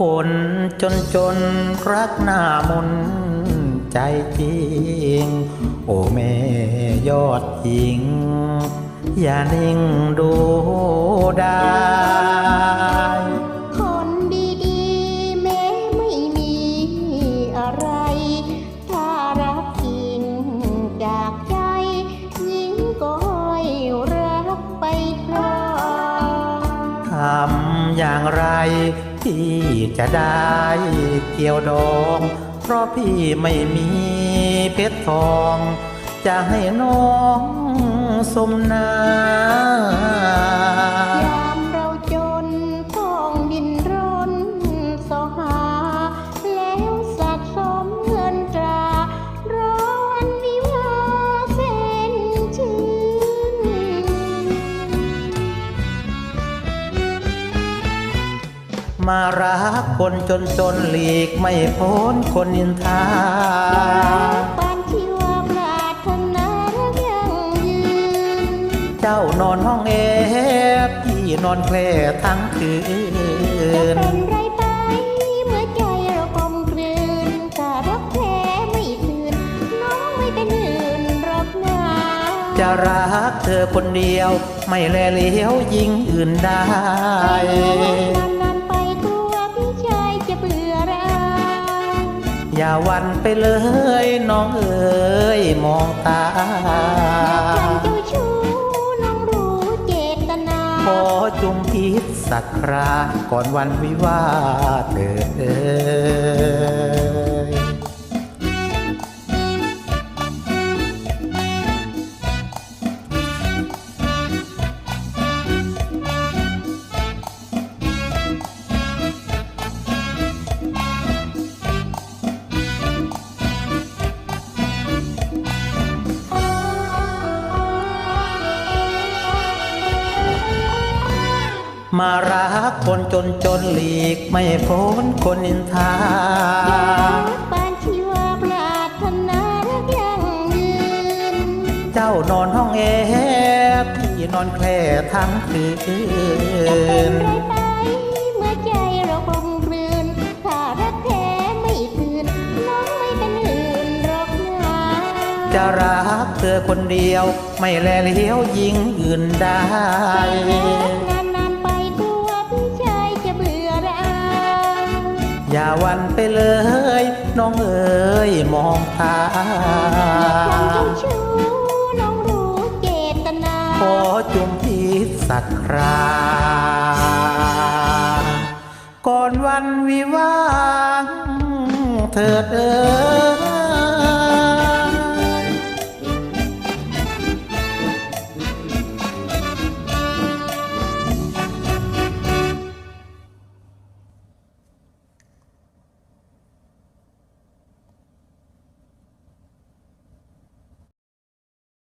คนจนจนรักหน้ามนใจจริง โอ้แม่ยอดหญิง อย่านิ่งดูได้คนดีๆแม้ไม่มีอะไรถ้ารักจริงจากใจหญิงก็ให้รักไปครองทำอย่างไร พี่จะได้เกี่ยวดอง เพราะพี่ไม่มีเพชรทอง จะให้น้องสมนา มารักคนจนจนหลีกไม่พ้นคนนินทาปานชีวาปรารถนารักยังยืน เจ้านอนห้องแอร์พี่นอนแคลทั้งคืจะนเป็นไรไปเมื่อใจเรากลมกลืนถ้ารักแท้ไม่คืนน้องไม่เป็นอื่นรอกนาจะรักเธอคนเดียว ไม่แลเลี้ยวยิงอื่นได้ อย่าหวันไปเลยน้องเอ๋ยมองตาอยากทำเจ้าชู้น้องรู้เจตนาขอจุมพิษสักคราก่อนวันวิวาห์เถิด มารักคนจนจนหลีกไม่พ้นคนนินทาปานชีวาปราถนารักยั่งยืน เจ้านอนห้องแอร์พี่นอนแคลทั้งคืเนไปเมื่อใจเรากลมกลืนถ้ารักแท้ไม่คืนน้องไม่เป็นอื่นหรอกนาจะรักเธอคนเดียว ไม่แลเลี้ยวยิงอื่นได้ อย่าวันไปเลย น้องเอ๋ยมองตาน้องรู้เจตนาขอจุมพีสักครา ก่อนวันวิวางเถิดเอ๋